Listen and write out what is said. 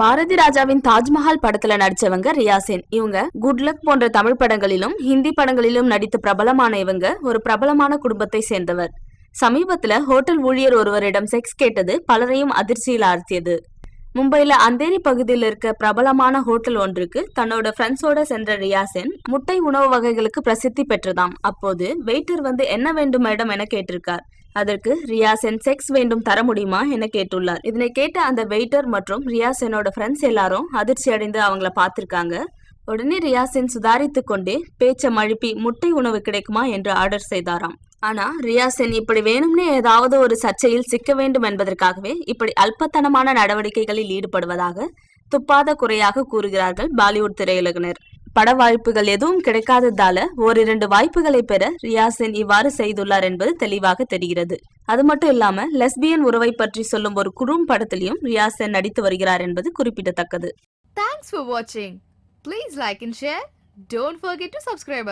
பாரதி ராஜாவின் தாஜ்மஹால் படத்துல நடிச்சவங்க ரியாசேன் இவங்க குட் லக் போன்ற தமிழ் படங்களிலும் ஹிந்தி படங்களிலும் நடித்து பிரபலமான இவங்க ஒரு பிரபலமான குடும்பத்தை சேர்ந்தவர். சமீபத்துல ஹோட்டல் ஊழியர் ஒருவரிடம் செக்ஸ் கேட்டது பலரையும் அதிர்ச்சியில் ஆழ்த்தியது. மும்பையில அந்தேரி பகுதியில் இருக்க பிரபலமான ஹோட்டல் ஒன்றுக்கு தன்னோட ஃப்ரெண்ட்ஸோட சென்ற ரியாசென் முட்டை உணவு வகைகளுக்கு பிரசித்தி பெற்றதாம். அப்போது வெயிட்டர் வந்து என்ன வேண்டும் மேடம் என கேட்டிருக்கார். அதற்கு ரியாசென் செக்ஸ் வேண்டும் தர முடியுமா என கேட்டுள்ளார். இதனை கேட்ட அந்த வெயிட்டர் மற்றும் ரியாசெனோட ஃப்ரெண்ட்ஸ் எல்லாரும் அதிர்ச்சி அடைந்து அவங்கள பார்த்திருக்காங்க. உடனே ரியாசென் சுதாரித்து கொண்டே பேச்ச மழுப்பி முட்டை உணவு கிடைக்குமா? என்று ஆர்டர் செய்தாராம். ஆனா ரியாசென் இப்படி வேணும்னே ஏதாவது ஒரு சர்ச்சையில் சிக்க வேண்டும் என்பதற்காகவே இப்படி அல்பத்தனமான நடவடிக்கைகளில் ஈடுபடுவதாக துப்பாத குறையாக கூறுகிறார்கள் பாலிவுட் திரையுலகினர். பட வாய்ப்புகள் எதுவும் கிடைக்காததால ஓரிரண்டு வாய்ப்புகளை பெற ரியாசென் இவ்வாறு செய்துள்ளார் என்பது தெளிவாக தெரிகிறது. அது மட்டும் இல்லாம லெஸ்பியன் உறவை பற்றி சொல்லும் ஒரு குறும் படத்திலையும் ரியாசென் நடித்து வருகிறார் என்பது குறிப்பிடத்தக்கது. தேங்க்ஸ் for வாட்சிங் please like and share don't forget to subscribe.